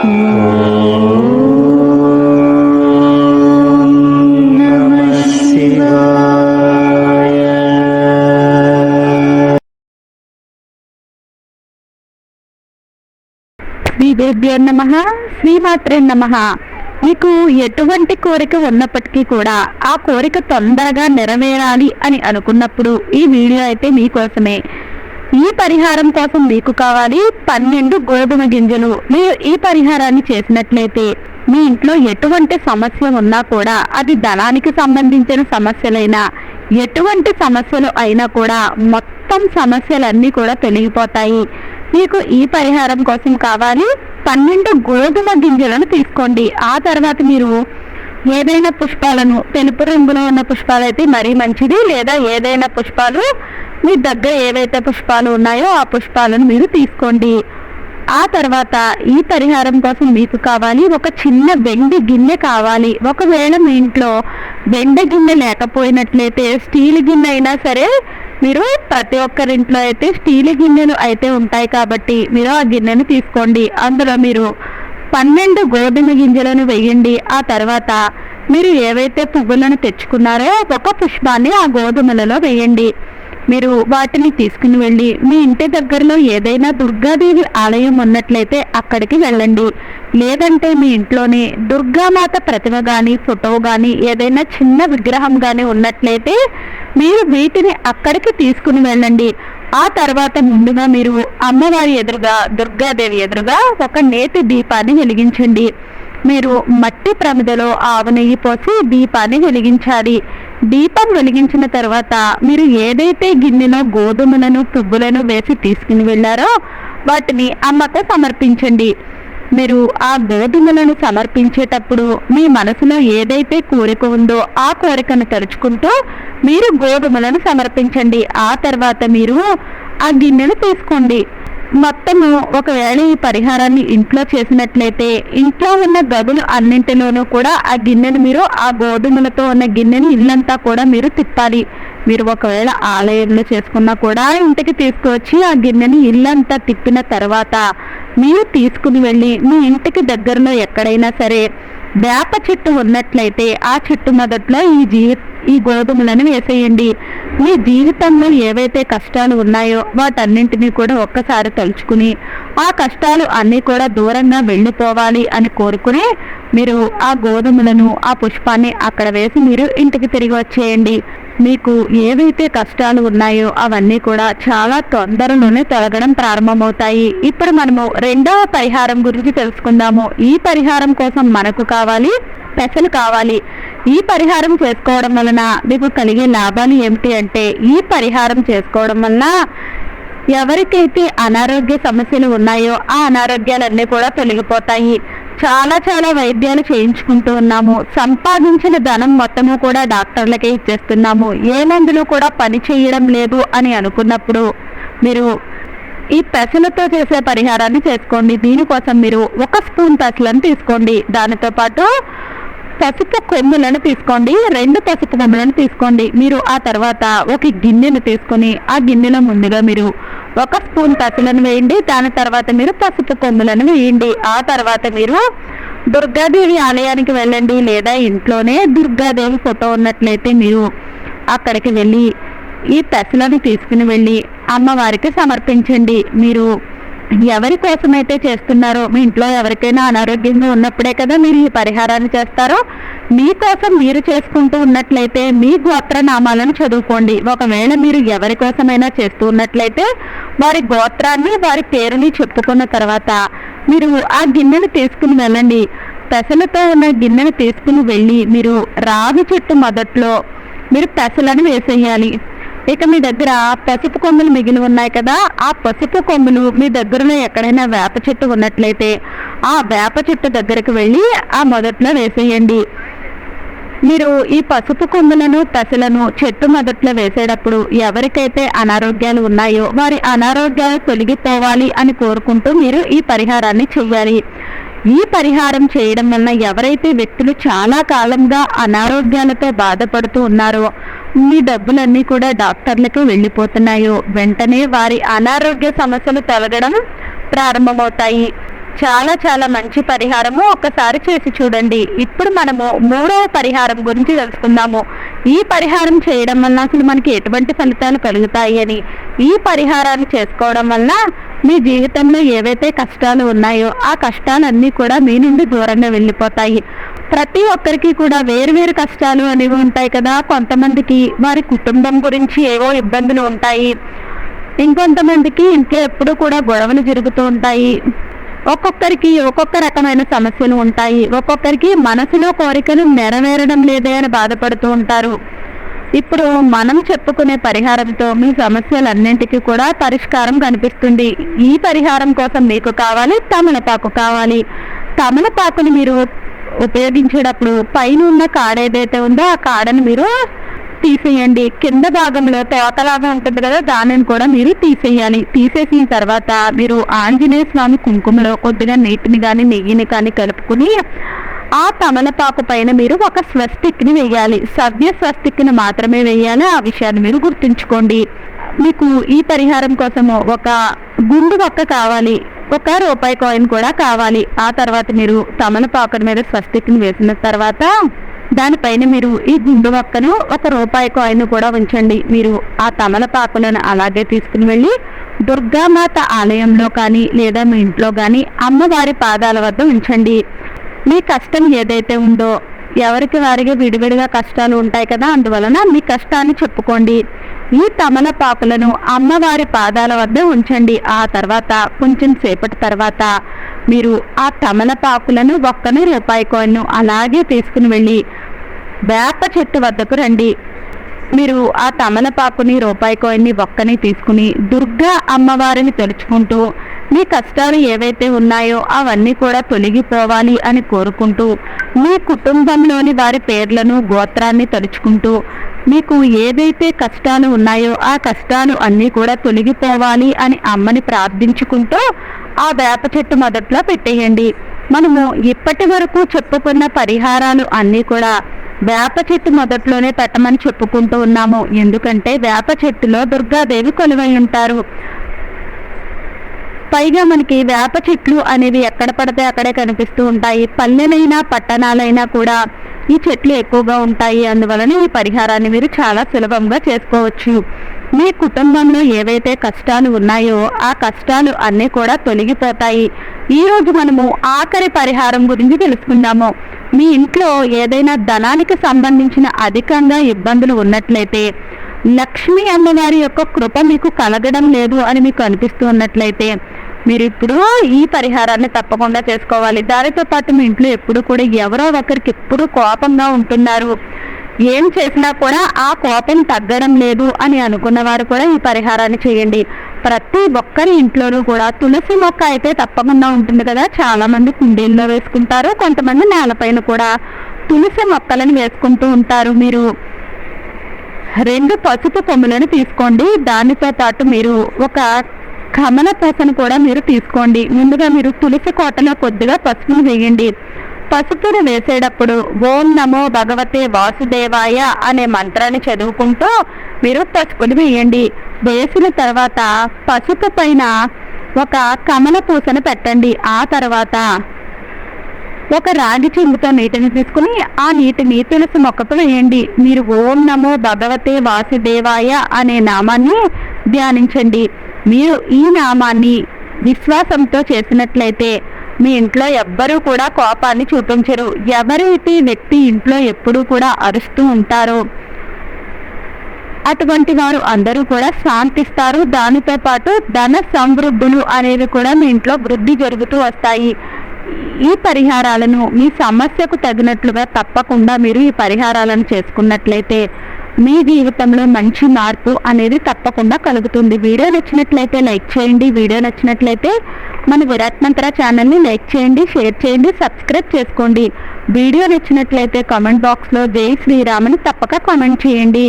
శ్రీదేవ్యో నమ శ్రీమాత్రే నమ. మీకు ఎటువంటి కోరిక ఉన్నప్పటికీ కూడా ఆ కోరిక తొందరగా నెరవేరాలి అని అనుకున్నప్పుడు ఈ వీడియో అయితే మీకోసమే. ఈ పరిహారం కోసం మీకు కావాలి పన్నెండు గోధుమ గింజలు. మీరు ఈ పరిహారాన్ని చేసినట్లయితే మీ ఇంట్లో ఎటువంటి సమస్య ఉన్నా కూడా అది ధనానికి సంబంధించిన సమస్యలైనా ఎటువంటి సమస్యలు అయినా కూడా మొత్తం సమస్యలన్నీ కూడా తొలగిపోతాయి. మీకు ఈ పరిహారం కోసం కావాలి పన్నెండు గోధుమ గింజలను తీసుకోండి. ఆ తర్వాత మీరు ఏదైనా పుష్పాలను తెలుపు రంగులో ఉన్న పుష్పాలు అయితే మరీ మంచిది లేదా ఏదైనా పుష్పాలు మీ దగ్గర ఏవైతే పుష్పాలు ఉన్నాయో ఆ పుష్పాలను మీరు తీసుకోండి. ఆ తర్వాత ఈ పరిహారం కోసం మీకు కావాలి ఒక చిన్న వెండి గిన్నె కావాలి. ఒకవేళ మీ ఇంట్లో వెండి గిన్నె లేకపోయినట్లయితే స్టీల్ గిన్నె అయినా సరే మీరు ప్రతి ఒక్కరింట్లో అయితే స్టీల్ గిన్నెలు అయితే ఉంటాయి కాబట్టి మీరు ఆ గిన్నెను తీసుకోండి. అందులో మీరు పన్నెండు గోధుమ గింజలను వేయండి. ఆ తర్వాత మీరు ఏవైతే పువ్వులను తెచ్చుకున్నారో ఒక పుష్పాన్ని ఆ గోధుమలలో వేయండి. మీరు వాటిని తీసుకుని వెళ్ళి మీ ఇంటి దగ్గరలో ఏదైనా దుర్గాదేవి ఆలయం ఉన్నట్లయితే అక్కడికి వెళ్ళండి. లేదంటే మీ ఇంట్లోనే దుర్గామాత ప్రతిమ కానీ ఫోటో కానీ ఏదైనా చిన్న విగ్రహం కానీ ఉన్నట్లయితే మీరు వీటిని అక్కడికి తీసుకుని వెళ్ళండి. ఆ తర్వాత ముందుగా మీరు అమ్మవారి ఎదురుగా దుర్గాదేవి ఎదురుగా ఒక నేతి దీపాన్ని వెలిగించండి. మీరు మట్టి ప్రమిదలో ఆవు నెయ్యి పోసి దీపాన్ని వెలిగించాలి. దీపం వెలిగించిన తర్వాత మీరు ఏదైతే గిన్నెలో గోధుమలను పువ్వులను వేసి తీసుకుని వెళ్ళారో వాటిని అమ్మకు సమర్పించండి. మీరు ఆ గోధుమలను సమర్పించేటప్పుడు మీ మనసులో ఏదైతే కోరిక ఉందో ఆ కోరికను తలుచుకుంటూ మీరు గోధుమలను సమర్పించండి. ఆ తర్వాత మీరు ఆ గిన్నెను తీసుకోండి. మొత్తము ఒకవేళ ఈ పరిహారాన్ని ఇంట్లో చేసినట్లయితే ఇంట్లో ఉన్న గదులు అన్నింటిలోనూ కూడా ఆ గిన్నెను మీరు ఆ గోధుమలతో ఉన్న గిన్నెని ఇల్లంతా కూడా మీరు తిప్పాలి. మీరు ఒకవేళ ఆలయంలో చేసుకున్నా కూడా ఇంటికి తీసుకువచ్చి ఆ గిన్నెని ఇల్లంతా తిప్పిన తర్వాత మీరు తీసుకుని వెళ్ళి మీ ఇంటికి దగ్గరలో ఎక్కడైనా సరే వేప చెట్టు ఉన్నట్లయితే ఆ చెట్టు మొదట్లో ఈ జీవి ఈ గోధుమలను వేసేయండి. మీ జీవితంలో ఏవైతే కష్టాలు ఉన్నాయో వాటన్నింటినీ కూడా ఒక్కసారి తలుచుకుని ఆ కష్టాలు అన్నీ కూడా దూరంగా వెళ్ళిపోవాలి అని కోరుకుని మీరు ఆ గోధుమలను ఆ పుష్పాన్ని అక్కడ వేసి మీరు ఇంటికి తిరిగి వచ్చేయండి. మీకు ఏవైతే కష్టాలు ఉన్నాయో అవన్నీ కూడా చాలా తొందరలోనే తొలగడం ప్రారంభమవుతాయి. ఇప్పుడు మనము రెండవ పరిహారం గురించి తెలుసుకుందాము. ఈ పరిహారం కోసం మనకు కావాలి పెసలు కావాలి. ఈ పరిహారం చేసుకోవడం వలన మీకు కలిగే లాభాలు ఏమిటి అంటే ఈ పరిహారం చేసుకోవడం వలన ఎవరికైతే అనారోగ్య సమస్యలు ఉన్నాయో ఆ అనారోగ్యాలన్నీ కూడా తొలగిపోతాయి. చాలా చాలా వైద్యాలు చేయించుకుంటూ ఉన్నాము. సంపాదించిన ధనం మొత్తము కూడా డాక్టర్లకే ఇచ్చేస్తున్నాము. ఏ మందులు కూడా పని చేయడం లేదు అని అనుకున్నప్పుడు మీరు ఈ పెసలతో చేసే పరిహారాన్ని చేసుకోండి. దీనికోసం మీరు ఒక స్పూన్ పెసలను తీసుకోండి. దానితో పాటు పసుపు కొమ్ములను తీసుకోండి రెండు పసుపు కొమ్ములను తీసుకోండి. మీరు ఆ తర్వాత ఒక గిన్నెను తీసుకొని ఆ గిన్నెలో ముందుగా మీరు ఒక స్పూన్ పసులను వేయండి దాని తర్వాత మీరు పసుపు కొమ్ములను వేయండి. ఆ తర్వాత మీరు దుర్గాదేవి ఆలయానికి వెళ్ళండి లేదా ఇంట్లోనే దుర్గాదేవి ఫోటో ఉన్నట్లయితే మీరు అక్కడికి వెళ్ళి ఈ పెసలను తీసుకుని వెళ్ళి అమ్మవారికి సమర్పించండి. మీరు ఎవరి కోసమైతే చేస్తున్నారో మీ ఇంట్లో ఎవరికైనా అనారోగ్యంగా ఉన్నప్పుడే కదా మీరు ఈ పరిహారాన్ని చేస్తారో మీకోసం మీరు చేసుకుంటూ ఉన్నట్లయితే మీ గోత్రనామాలను చదువుకోండి. ఒకవేళ మీరు ఎవరి కోసమైనా చేస్తూ ఉన్నట్లయితే వారి గోత్రాన్ని వారి పేరుని చెప్పుకున్న తర్వాత మీరు ఆ గిన్నెను తీసుకుని వెళ్ళండి. పెసలతో ఉన్న గిన్నెను తీసుకుని వెళ్ళి మీరు రావి చెట్టు మొదట్లో మీరు పెసలను వేసేయాలి. ఇక మీ దగ్గర పసుపు కొమ్ములు మిగిలి ఉన్నాయి కదా ఆ పసుపు కొమ్ములు మీ దగ్గరలో ఎక్కడైనా వేప చెట్టు ఉన్నట్లయితే ఆ వేప చెట్టు దగ్గరకు వెళ్ళి ఆ మొదట్లో వేసేయండి. మీరు ఈ పసుపు కొమ్ములను పెసలను చెట్టు మొదట్లో వేసేటప్పుడు ఎవరికైతే అనారోగ్యాలు ఉన్నాయో వారి అనారోగ్యాలు తొలగిపోవాలి అని కోరుకుంటూ మీరు ఈ పరిహారాన్ని చూడాలి ఈ పరిహారం చేయడం వలన ఎవరైతే వ్యక్తులు చాలా కాలంగా అనారోగ్యాలతో బాధపడుతూ ఉన్నారో మీ డబ్బులన్నీ కూడా డాక్టర్లకు వెళ్ళిపోతున్నాయో. వెంటనే వారి అనారోగ్య సమస్యలు తొలగడం ప్రారంభమవుతాయి. చాలా చాలా మంచి పరిహారము ఒక్కసారి చేసి చూడండి. ఇప్పుడు మనము మూడవ పరిహారం గురించి తెలుసుకుందాము. ఈ పరిహారం చేయడం వల్ల అసలు మనకి ఎటువంటి ఫలితాలు కలుగుతాయి అని. ఈ పరిహారాన్ని చేసుకోవడం వల్ల మీ జీవితంలో ఏవైతే కష్టాలు ఉన్నాయో ఆ కష్టాలన్నీ కూడా మీ నుండి దూరంగా వెళ్ళిపోతాయి. ప్రతి ఒక్కరికి కూడా వేరువేరు కష్టాలు అనేవి ఉంటాయి కదా. కొంతమందికి వారి కుటుంబం గురించి ఏవో ఇబ్బందులు ఉంటాయి. ఇంకొంతమందికి ఇంట్లో ఎప్పుడూ కూడా గొడవలు జరుగుతూ ఉంటాయి. ఒక్కొక్కరికి ఒక్కొక్క రకమైన సమస్యలు ఉంటాయి. ఒక్కొక్కరికి మనసులో కోరికలు నెరవేరడం లేదే అని బాధపడుతూ ఉంటారు. ఇప్పుడు మనం చెప్పుకునే పరిహారంతో మీ సమస్యలన్నింటికీ కూడా పరిష్కారం కనిపిస్తుంది. ఈ పరిహారం కోసం మీకు కావాలి తమలపాకు కావాలి. తమలపాకుని మీరు ఉపయోగించేటప్పుడు పైన ఉన్న కాడ ఏదైతే ఉందో ఆ కాడను మీరు తీసేయండి. కింద భాగంలో తేవతలాగా ఉంటుంది కదా దానిని కూడా మీరు తీసేయాలి. తీసేసిన తర్వాత మీరు ఆంజనేయ స్వామి కుంకుమలో కొద్దిగా నీటిని కానీ నెయ్యిని కానీ కలుపుకుని ఆ తమలపాకు పైన మీరు ఒక స్వస్తిక్ని వేయాలి. సవ్య స్వస్తిక్ని మాత్రమే వేయాలి. ఆ విషయాన్ని మీరు గుర్తుంచుకోండి. మీకు ఈ పరిహారం కోసము ఒక గుండు ఒక్క కావాలి. ఒక రూపాయి కాయిన్ కూడా కావాలి. ఆ తర్వాత మీరు తమలపాకు మీద స్వస్తిక్ని వేసిన తర్వాత దానిపైన మీరు ఈ గుండు మొక్కను ఒక రూపాయి కాయిన్ కూడా ఉంచండి. మీరు ఆ తమలపాకులను అలాగే తీసుకుని వెళ్ళి దుర్గామాత ఆలయంలో కానీ లేదా మీ ఇంట్లో కానీ అమ్మవారి పాదాల వద్ద ఉంచండి. మీ కష్టం ఏదైతే ఉందో ఎవరికి వారికి విడివిడిగా కష్టాలు ఉంటాయి కదా అందువలన మీ కష్టాన్ని చెప్పుకోండి. ఈ తమలపాకులను అమ్మవారి పాదాల వద్ద ఉంచండి. ఆ తర్వాత కొంచెం సేపటి తర్వాత మీరు ఆ తమలపాకులను ఒక్కని రూపాయి కాయిన్ను అలాగే తీసుకుని వెళ్ళి వేప చెట్టు వద్దకు రండి. మీరు ఆ తమలపాకుని రూపాయి కాయిన్ని ఒక్కని తీసుకుని దుర్గా అమ్మవారిని తలుచుకుంటూ మీ కష్టాలు ఏవైతే ఉన్నాయో అవన్నీ కూడా తొలగిపోవాలి అని కోరుకుంటూ మీ కుటుంబంలోని వారి పేర్లను గోత్రాన్ని తలుచుకుంటూ మీకు ఏదైతే కష్టాలు ఉన్నాయో ఆ కష్టాలు అన్నీ కూడా తొలగిపోవాలి అని అమ్మని ప్రార్థించుకుంటూ ఆ వేప చెట్టు మొదట్లో పెట్టేయండి. మనము ఇప్పటి వరకు చెప్పుకున్న పరిహారాలు అన్నీ కూడా వేప చెట్టు మొదట్లోనే పెట్టమని చెప్పుకుంటూ ఉన్నాము. ఎందుకంటే వేప చెట్టులో దుర్గాదేవి కొలువై ఉంటారు. పైగా మనకి వేప చెట్లు అనేవి ఎక్కడ పడితే అక్కడే కనిపిస్తూ ఉంటాయి. పల్లెలైనా పట్టణాలైనా కూడా ఈ చెట్లు ఎక్కువగా ఉంటాయి. అందువలన ఈ పరిహారాన్ని మీరు చాలా సులభంగా చేసుకోవచ్చు. మీ కుటుంబంలో ఏవైతే కష్టాలు ఉన్నాయో ఆ కష్టాలు అన్నీ కూడా తొలగిపోతాయి. ఈరోజు మనము ఆఖరి పరిహారం గురించి తెలుసుకుందాము. మీ ఇంట్లో ఏదైనా ధనానికి సంబంధించిన అధికంగా ఇబ్బందులు ఉన్నట్లయితే లక్ష్మీ అమ్మవారి యొక్క కృప మీకు కలగడం లేదు అని మీకు అనిపిస్తూ ఉన్నట్లయితే మీరు ఇప్పుడు ఈ పరిహారాన్ని తప్పకుండా చేసుకోవాలి. దానితో పాటు మీ ఇంట్లో ఎప్పుడు కూడా ఎవరో ఒకరికి ఎప్పుడు కోపంగా ఉంటున్నారు. ఏం చేసినా కూడా ఆ కోపం తగ్గడం లేదు అని అనుకున్న వారు కూడా ఈ పరిహారాన్ని చేయండి. ప్రతి ఒక్కరి ఇంట్లోనూ కూడా తులసి మొక్క అయితే తప్పకుండా ఉంటుంది కదా. చాలా మంది కుండీల్లో వేసుకుంటారు కొంతమంది నేలపైన కూడా తులసి మొక్కలను వేసుకుంటూ ఉంటారు మీరు. రెండు పసుపు కొమ్ములను తీసుకోండి. దానితో పాటు మీరు ఒక కమల పూసను కూడా మీరు తీసుకోండి. ముందుగా మీరు తులసి కోటలో కొద్దిగా పసుపును వేయండి. పసుపును వేసేటప్పుడు ఓం నమో భగవతే వాసుదేవాయ అనే మంత్రాన్ని చదువుకుంటూ మీరు పసుపును వేయండి. వేసిన తర్వాత పసుపు పైన ఒక కమల పూసను పెట్టండి. ఆ తర్వాత ఒక రాగి చెంబుతో నీటిని తీసుకుని ఆ నీటిని తులసి మొక్కకు వేయండి. మీరు ఓం నమో భగవతే వాసుదేవాయ అనే నామాన్ని ధ్యానించండి. మీరు ఈ నామాన్ని విశ్వాసంతో చేసినట్లయితే మీ ఇంట్లో ఎవ్వరూ కూడా కోపాన్ని చూపించరు. ఎవరైతే వ్యక్తి ఇంట్లో ఎప్పుడూ కూడా అరుస్తూ ఉంటారో అటువంటి వారు అందరూ కూడా శాంతిస్తారు. దానితో పాటు ధన సమృద్ధులు అనేవి కూడా మీ ఇంట్లో వృద్ధి జరుగుతూ వస్తాయి. ఈ పరిహారాలను మీ సమస్యకు తగినట్లుగా తప్పకుండా మీరు ఈ పరిహారాలను చేసుకున్నట్లయితే మీ జీవితంలో మంచి మార్పు అనేది తప్పకుండా కలుగుతుంది. వీడియో నచ్చినట్లయితే లైక్ చేయండి. వీడియో నచ్చినట్లయితే మన విరాట్ మంత్ర ఛానల్ని లైక్ చేయండి షేర్ చేయండి సబ్స్క్రైబ్ చేసుకోండి. వీడియో నచ్చినట్లయితే కామెంట్ బాక్స్లో జై శ్రీరామని తప్పక కామెంట్ చేయండి.